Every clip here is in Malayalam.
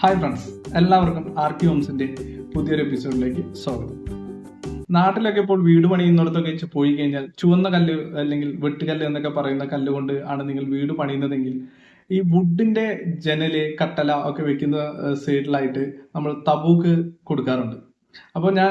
ഹായ് ഫ്രണ്ട്സ് എല്ലാവർക്കും ആർ ടി ഹോംസിന്റെ പുതിയൊരു എപ്പിസോഡിലേക്ക് സ്വാഗതം. നാട്ടിലൊക്കെ ഇപ്പോൾ വീട് പണിയുന്നിടത്തൊക്കെ പോയി കഴിഞ്ഞാൽ ചുവന്ന കല്ല് അല്ലെങ്കിൽ വെട്ടുകല്ല് എന്നൊക്കെ പറയുന്ന കല്ല് കൊണ്ട് ആണ് നിങ്ങൾ വീട് പണിയുന്നതെങ്കിൽ ഈ വുഡിന്റെ ജനൽ കട്ടല ഒക്കെ വെക്കുന്ന സൈഡിലായിട്ട് നമ്മൾ തബൂക്ക് കൊടുക്കാറുണ്ട്. അപ്പോൾ ഞാൻ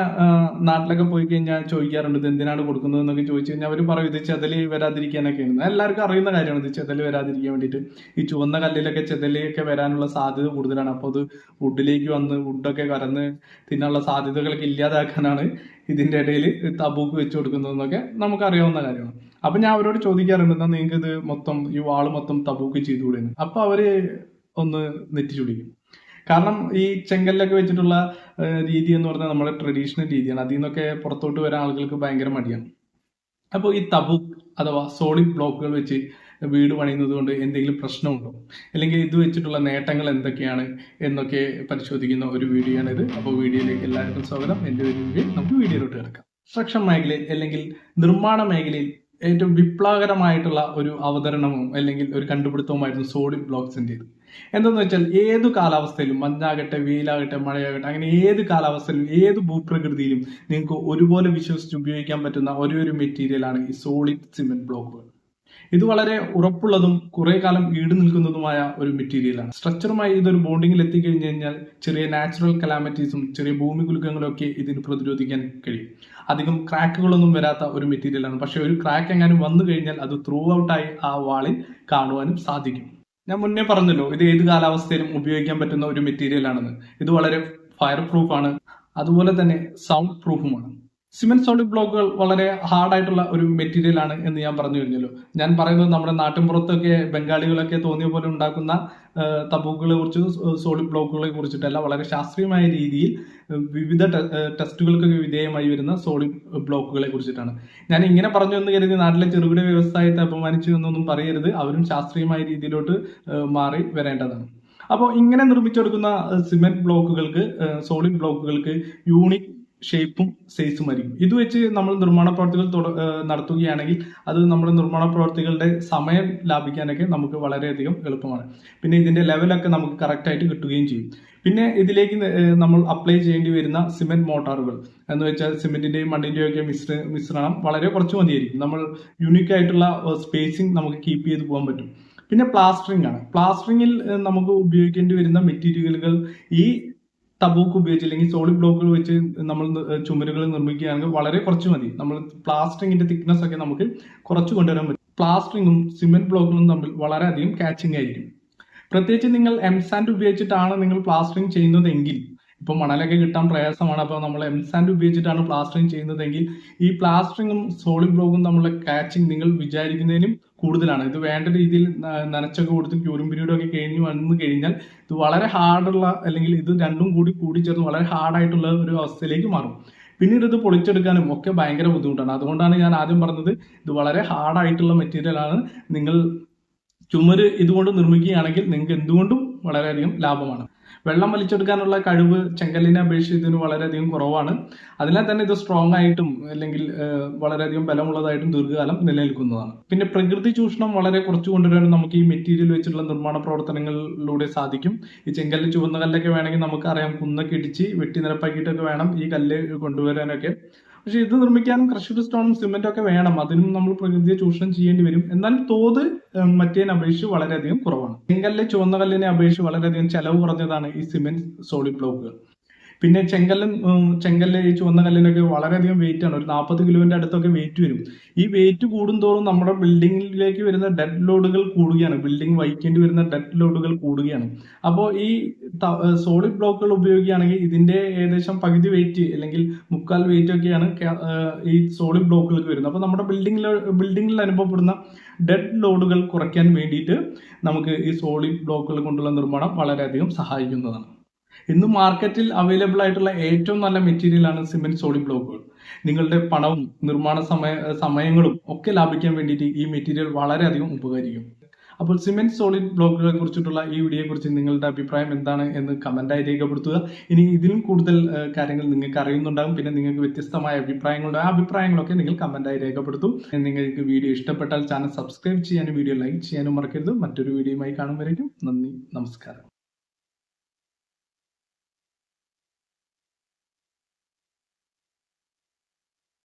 നാട്ടിലൊക്കെ പോയി കഴിഞ്ഞാൽ ചോദിക്കാറുണ്ട് ഇത് എന്തിനാണ് കൊടുക്കുന്നത് എന്നൊക്കെ ചോദിച്ചു കഴിഞ്ഞാൽ അവർ പറയും ഇത് ചെതൽ വരാതിരിക്കാനൊക്കെയാണ് എല്ലാവർക്കും അറിയുന്ന കാര്യമാണ് ഇത് ചെതൽ വരാതിരിക്കാൻ വേണ്ടിയിട്ട്. ഈ ചുവന്ന കല്ലിലൊക്കെ ചെതലൊക്കെ വരാനുള്ള സാധ്യത കൂടുതലാണ്. അപ്പോൾ അത് വുഡിലേക്ക് വന്ന് വുഡൊക്കെ കറന്ന് തിന്നാനുള്ള സാധ്യതകളൊക്കെ ഇല്ലാതാക്കാനാണ് ഇതിന്റെ ഇടയിൽ തബൂക്ക് വെച്ച് കൊടുക്കുന്നതെന്നൊക്കെ നമുക്കറിയാവുന്ന കാര്യമാണ്. അപ്പൊ ഞാൻ അവരോട് ചോദിക്കാറുണ്ട് എന്നാൽ നിങ്ങൾക്ക് ഇത് മൊത്തം ഈ വാൾ മൊത്തം തബൂക്ക് ചെയ്തുകൂടെ എന്ന് അപ്പൊ അവർ ഒന്ന് നെറ്റി ചുളിക്കും കാരണം ഈ ചെങ്കല്ലൊക്കെ വെച്ചിട്ടുള്ള രീതി എന്ന് പറഞ്ഞാൽ നമ്മുടെ ട്രഡീഷണൽ രീതിയാണ്. അതിൽ നിന്നൊക്കെ പുറത്തോട്ട് വരാൻ ആളുകൾക്ക് ഭയങ്കര മടിയാണ്. അപ്പോൾ ഈ തബു അഥവാ സോളിഡ് ബ്ലോക്കുകൾ വെച്ച് വീട് പണിയുന്നത് കൊണ്ട് എന്തെങ്കിലും പ്രശ്നമുണ്ടോ? അല്ലെങ്കിൽ ഇത് വെച്ചിട്ടുള്ള നേട്ടങ്ങൾ എന്തൊക്കെയാണ് എന്നൊക്കെ പരിശോധിക്കുന്ന ഒരു വീഡിയോ ആണിത് അപ്പോൾ വീഡിയോയിലേക്ക് എല്ലാവർക്കും സ്വാഗതം. എന്റെ ഒരു വീഡിയോ നമുക്ക് വീഡിയോയിലോട്ട് കിടക്കാം. കൺസ്ട്രക്ഷൻ മേഖലയിൽ അല്ലെങ്കിൽ നിർമ്മാണ മേഖലയിൽ ഏറ്റവും വിപ്ലവകരമായിട്ടുള്ള ഒരു അവതരണവും അല്ലെങ്കിൽ ഒരു കണ്ടുപിടുത്തവുമായിരുന്നു സോളിഡ് ബ്ലോക്സിന്റെത് എന്തെന്ന് വെച്ചാൽ ഏത് കാലാവസ്ഥയിലും മഞ്ഞാകട്ടെ വെയിലാകട്ടെ മഴയാകട്ടെ അങ്ങനെ ഏത് കാലാവസ്ഥയിലും ഏത് ഭൂപ്രകൃതിയിലും നിങ്ങൾക്ക് ഒരുപോലെ വിശ്വസിച്ച് ഉപയോഗിക്കാൻ പറ്റുന്ന ഒരേ ഒരു മെറ്റീരിയലാണ് ഈ സോളിഡ് സിമെന്റ് ബ്ലോക്കുകൾ ഇത് വളരെ ഉറപ്പുള്ളതും കുറെ കാലം ഈട് നിൽക്കുന്നതുമായ ഒരു മെറ്റീരിയലാണ് സ്ട്രക്ചറുമായി ഇതൊരു ബോണ്ടിങ്ങിൽ എത്തിക്കഴിഞ്ഞു കഴിഞ്ഞാൽ ചെറിയ നാച്ചുറൽ കലാമറ്റീസും ചെറിയ ഭൂമി കുലുക്കങ്ങളൊക്കെ ഇതിന് പ്രതിരോധിക്കാൻ കഴിയും. അധികം ക്രാക്കുകളൊന്നും വരാത്ത ഒരു മെറ്റീരിയലാണ് പക്ഷെ ഒരു ക്രാക്ക് എങ്ങാനും വന്നു കഴിഞ്ഞാൽ അത് ത്രൂ ഔട്ടായി ആ വാളിൽ കാണുവാനും സാധിക്കും. ഞാൻ മുന്നേ പറഞ്ഞല്ലോ ഇത് ഏത് കാലാവസ്ഥയിലും ഉപയോഗിക്കാൻ പറ്റുന്ന ഒരു മെറ്റീരിയൽ ആണെന്ന്. ഇത് വളരെ ഫയർ പ്രൂഫാണ് അതുപോലെ തന്നെ സൗണ്ട് പ്രൂഫുമാണ് സിമെന്റ് സോളിഡ് ബ്ലോക്കുകൾ വളരെ ഹാർഡായിട്ടുള്ള ഒരു മെറ്റീരിയൽ ആണ് എന്ന് ഞാൻ പറഞ്ഞു കഴിഞ്ഞല്ലോ. ഞാൻ പറയുന്നത് നമ്മുടെ നാട്ടിൻപുറത്തൊക്കെ ബംഗാളികളൊക്കെ തോന്നിയ പോലെ ഉണ്ടാക്കുന്ന തബൂക്കുകളെ കുറിച്ച് സോളിഡ് ബ്ലോക്കുകളെ കുറിച്ചിട്ടല്ല വളരെ ശാസ്ത്രീയമായ രീതിയിൽ വിവിധ ടെസ്റ്റുകൾക്കൊക്കെ വിധേയമായി വരുന്ന സോളിഡ് ബ്ലോക്കുകളെ കുറിച്ചിട്ടാണ്. ഞാൻ ഇങ്ങനെ പറഞ്ഞു എന്ന് കരുതി നാട്ടിലെ ചെറുകിട വ്യവസായത്തെ അപമാനിച്ചു എന്നൊന്നും പറയരുത്. അവരും ശാസ്ത്രീയമായ രീതിയിലോട്ട് മാറി വരേണ്ടതാണ്. അപ്പോൾ ഇങ്ങനെ നിർമ്മിച്ചെടുക്കുന്ന സിമെന്റ് ബ്ലോക്കുകൾക്ക് സോളിഡ് ബ്ലോക്കുകൾക്ക് യൂണിക് ഷേപ്പും സൈസും ആയിരിക്കും. ഇത് വെച്ച് നമ്മൾ നിർമ്മാണ പ്രവർത്തികൾ നടത്തുകയാണെങ്കിൽ അത് നമ്മുടെ നിർമ്മാണ പ്രവർത്തികളുടെ സമയം ലാഭിക്കാനൊക്കെ നമുക്ക് വളരെയധികം എളുപ്പമാണ്. പിന്നെ ഇതിന്റെ ലെവലൊക്കെ നമുക്ക് കറക്റ്റ് ആയിട്ട് കിട്ടുകയും ചെയ്യും. പിന്നെ ഇതിലേക്ക് നമ്മൾ അപ്ലൈ ചെയ്യേണ്ടി വരുന്ന സിമെന്റ് മോട്ടാറുകൾ എന്ന് വെച്ചാൽ സിമെന്റിന്റെയും മണ്ണിന്റെയും ഒക്കെ മിശ്ര മിശ്രണം വളരെ കുറച്ച് മതിയായിരിക്കും. നമ്മൾ യുണീക്ക് ആയിട്ടുള്ള സ്പേസിംഗ് നമുക്ക് കീപ്പ് ചെയ്ത് പോകാൻ പറ്റും. പിന്നെ പ്ലാസ്റ്ററിംഗ് ആണ്. പ്ലാസ്റ്ററിംഗിൽ നമുക്ക് ഉപയോഗിക്കേണ്ടി വരുന്ന മെറ്റീരിയലുകൾ ഈ തബൂക്ക് ഉപയോഗിച്ച് അല്ലെങ്കിൽ സോളിഡ് ബ്ലോക്കുകൾ വെച്ച് നമ്മൾ ചുമരുകൾ നിർമ്മിക്കുകയാണെങ്കിൽ വളരെ കുറച്ച് മതി. നമ്മൾ പ്ലാസ്റ്ററിങ്ങിന്റെ തിക്നെസ് ഒക്കെ നമുക്ക് കുറച്ച് കൊണ്ടുവരാൻ പറ്റും. പ്ലാസ്റ്ററിങ്ങും സിമെന്റ് ബ്ലോക്കുകളും തമ്മിൽ വളരെയധികം കാച്ചിങ് ആയിരിക്കും. പ്രത്യേകിച്ച് നിങ്ങൾ എം സാൻഡ് ഉപയോഗിച്ചിട്ടാണ് നിങ്ങൾ പ്ലാസ്റ്ററിങ് ചെയ്യുന്നതെങ്കിൽ ഇപ്പൊ മണലൊക്കെ കിട്ടാൻ പ്രയാസമാണ്. അപ്പോൾ നമ്മൾ എം സാൻഡ് ഉപയോഗിച്ചിട്ടാണ് പ്ലാസ്റ്ററിങ് ചെയ്യുന്നതെങ്കിൽ ഈ പ്ലാസ്റ്ററിങ്ങും സോളിഡ് ബ്ലോക്കും തമ്മിലുള്ള കാച്ചിങ് നിങ്ങൾ വിചാരിക്കുന്നതിനും കൂടുതലാണ്. ഇത് വേണ്ട രീതിയിൽ നനച്ചൊക്കെ കൊടുത്ത് ക്യൂരും പീരീഡ് ഒക്കെ കഴിഞ്ഞ് വന്നു കഴിഞ്ഞാൽ ഇത് വളരെ ഹാർഡുള്ള അല്ലെങ്കിൽ ഇത് രണ്ടും കൂടി കൂടി ചേർന്ന് വളരെ ഹാർഡായിട്ടുള്ള ഒരു അവസ്ഥയിലേക്ക് മാറും. പിന്നീട് ഇത് പൊളിച്ചെടുക്കാനും ഒക്കെ ഭയങ്കര ബുദ്ധിമുട്ടാണ്. അതുകൊണ്ടാണ് ഞാൻ ആദ്യം പറഞ്ഞത് ഇത് വളരെ ഹാർഡായിട്ടുള്ള മെറ്റീരിയലാണ് നിങ്ങൾ ചുമര് ഇതുകൊണ്ട് നിർമ്മിക്കുകയാണെങ്കിൽ നിങ്ങൾക്ക് എന്തുകൊണ്ടും വളരെയധികം ലാഭമാണ്. വെള്ളം വലിച്ചെടുക്കാനുള്ള കഴിവ് ചെങ്കല്ലിനെ അപേക്ഷിച്ച് ഇതിന് വളരെയധികം കുറവാണ്. അതിനാൽ തന്നെ ഇത് സ്ട്രോങ് ആയിട്ടും അല്ലെങ്കിൽ വളരെയധികം ബലമുള്ളതായിട്ടും ദീർഘകാലം നിലനിൽക്കുന്നതാണ്. പിന്നെ പ്രകൃതി ചൂഷണം വളരെ കുറച്ച് കൊണ്ടുവരാൻ നമുക്ക് ഈ മെറ്റീരിയൽ വെച്ചിട്ടുള്ള നിർമ്മാണ പ്രവർത്തനങ്ങളിലൂടെ സാധിക്കും. ഈ ചെങ്കല്ല് ചുവന്ന കല്ലൊക്കെ വേണമെങ്കിൽ നമുക്കറിയാം കുന്നൊക്കെ ഇടിച്ച് വെട്ടി നിരപ്പാക്കിയിട്ടൊക്കെ വേണം ഈ കല്ല് കൊണ്ടുവരാനൊക്കെ. പക്ഷെ ഇത് നിർമ്മിക്കാനും ക്രഷ്ഡ് സ്റ്റോണും സിമെന്റും ഒക്കെ വേണം. അതിനും നമ്മൾ പ്രകൃതിയെ ചൂഷണം ചെയ്യേണ്ടി വരും. എന്നാൽ തോത് മറ്റേ മറ്റേതിനെ അപേക്ഷിച്ച് വളരെയധികം കുറവാണ്. ചെങ്കല്ല് ചുവന്ന കല്ലിനെ അപേക്ഷിച്ച് വളരെയധികം ചെലവ് കുറഞ്ഞതാണ് ഈ സിമെന്റ് സോളിഡ് ബ്ലോക്കുകൾ പിന്നെ ചെങ്കല്ലും ചെങ്കല്ല് ഈ ചുവന്ന കല്ലിനൊക്കെ വളരെയധികം വെയിറ്റ് ആണ്. ഒരു നാൽപ്പത് കിലോന്റെ അടുത്തൊക്കെ വെയിറ്റ് വരും. ഈ വെയിറ്റ് കൂടുന്തോറും നമ്മുടെ ബിൽഡിങ്ങിലേക്ക് വരുന്ന ഡെഡ് ലോഡുകൾ കൂടുകയാണ്. ബിൽഡിംഗ് വഹിക്കേണ്ടി വരുന്ന ഡെഡ് ലോഡുകൾ കൂടുകയാണ്. അപ്പോൾ ഈ സോളിഡ് ബ്ലോക്കുകൾ ഉപയോഗിക്കുകയാണെങ്കിൽ ഇതിന്റെ ഏകദേശം പകുതി വെയിറ്റ് അല്ലെങ്കിൽ മുക്കാൽ വെയിറ്റ് ഒക്കെയാണ് ക്യാ- ഈ സോളിഡ് ബ്ലോക്കുകൾക്ക് വരുന്നത്. അപ്പോൾ നമ്മുടെ ബിൽഡിംഗിൽ ബിൽഡിങ്ങിൽ അനുഭവപ്പെടുന്ന ഡെഡ് ലോഡുകൾ കുറയ്ക്കാൻ വേണ്ടിയിട്ട് നമുക്ക് ഈ സോളിഡ് ബ്ലോക്കുകൾ കൊണ്ടുള്ള നിർമ്മാണം വളരെയധികം സഹായിക്കുന്നതാണ്. ഇന്ന് മാർക്കറ്റിൽ അവൈലബിൾ ആയിട്ടുള്ള ഏറ്റവും നല്ല മെറ്റീരിയൽ ആണ് സിമെന്റ് സോളിഡ് ബ്ലോക്കുകൾ നിങ്ങളുടെ പണവും നിർമ്മാണ സമയ സമയങ്ങളും ഒക്കെ ലാഭിക്കാൻ വേണ്ടിയിട്ട് ഈ മെറ്റീരിയൽ വളരെയധികം ഉപകരിക്കും. അപ്പോൾ സിമെന്റ് സോളിഡ് ബ്ലോക്കുകളെ കുറിച്ചിട്ടുള്ള ഈ വീഡിയോയെ കുറിച്ച് നിങ്ങളുടെ അഭിപ്രായം എന്താണ് എന്ന് കമന്റായി രേഖപ്പെടുത്തുക. ഇനി ഇതിലും കൂടുതൽ കാര്യങ്ങൾ നിങ്ങൾക്ക് അറിയുന്നുണ്ടാകും. പിന്നെ നിങ്ങൾക്ക് വ്യത്യസ്തമായ അഭിപ്രായങ്ങളുണ്ട് ആ അഭിപ്രായങ്ങളൊക്കെ നിങ്ങൾ കമന്റായി രേഖപ്പെടുത്തും. നിങ്ങൾക്ക് വീഡിയോ ഇഷ്ടപ്പെട്ടാൽ ചാനൽ സബ്സ്ക്രൈബ് ചെയ്യാനും വീഡിയോ ലൈക്ക് ചെയ്യാനും മറക്കരുത്. മറ്റൊരു വീഡിയോയുമായി കാണും നന്ദി. നമസ്കാരം.